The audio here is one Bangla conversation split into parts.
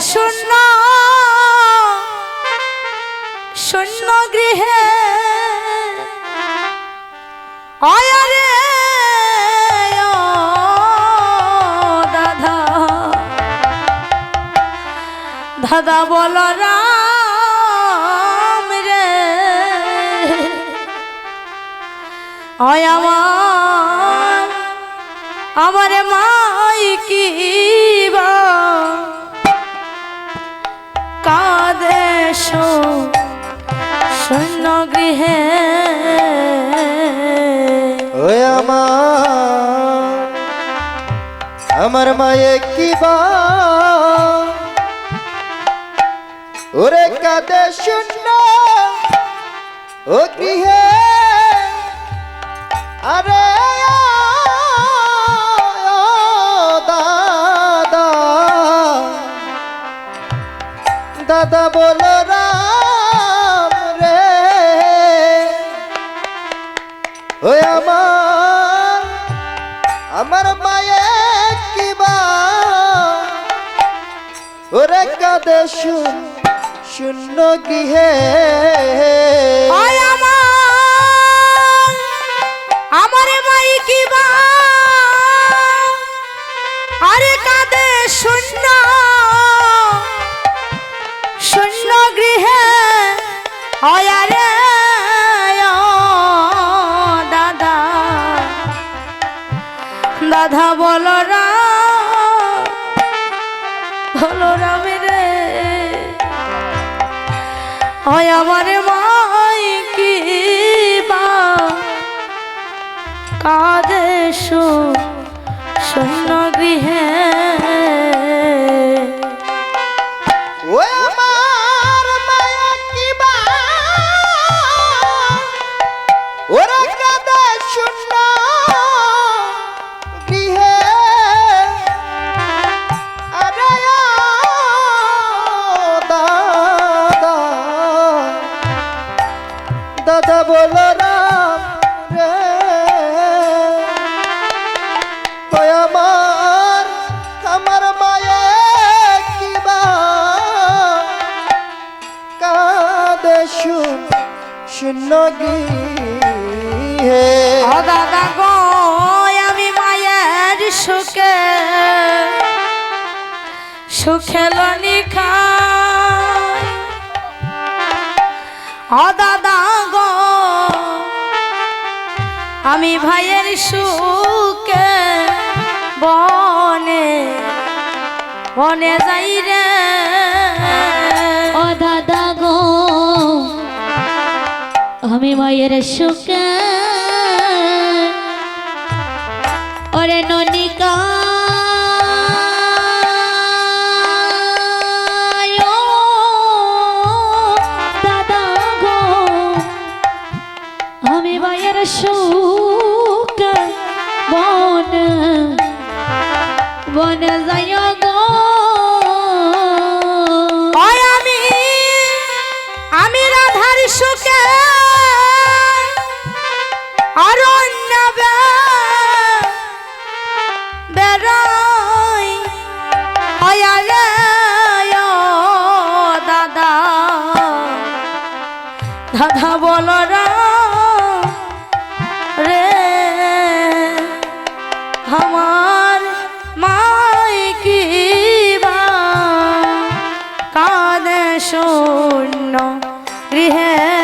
শূন্য। শূন্য গৃহে। অয়ারে দাদা। দাদা বল রে। অয় আমার আমার মাই কি কাদেশ শূন্য গৃহে ওই আমার মায়ে কি বা? ওরে কাদে শূন্য ও গৃহে। আরে ওরে কাদে শুন শূন্য গৃহে। আমার মাই কি আরে কাঁদে শূন্য শূন্য গৃহে। হয় দাদা। দাদা বলো রাম বলো রামে রে। হয় আমার মাই কি বা? কাদেশ শূন্য গৃহে। কাদে শুন শূন্য গিয়ে ও দাদা গো, আমি মায়ের সুখে। সুখে লনি খাই। ও দাদা গো, আমি ভাইয়ের সুখে বনে বনে যাই রে। আমি মায়ের সুখে ওরে ননিকা আমি বন বন যায় গো। শূন্য গৃহে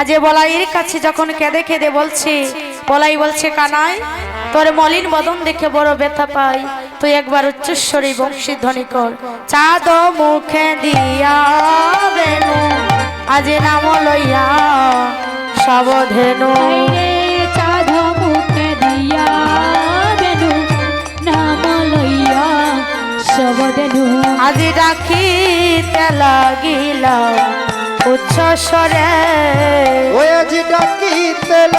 আজ বলাইয়ের কাছে যখন কেঁদে কেঁদে বলছে বলাই বলছে কানাই তোর মলিন বদন দেখে বড় ব্যথা পাই। তুই একবার উচ্চস্বরী বংশী ধ্বনি কর। চাঁদ মুখে দিয়া বেনু আজ নাম লইয়া সাবধেনু। চাঁদ মুখে দিয়া বেনু নাম আজি ডাকিতে লাগিলাম উচ্চ স্বরে ওই আজি ডাকিতে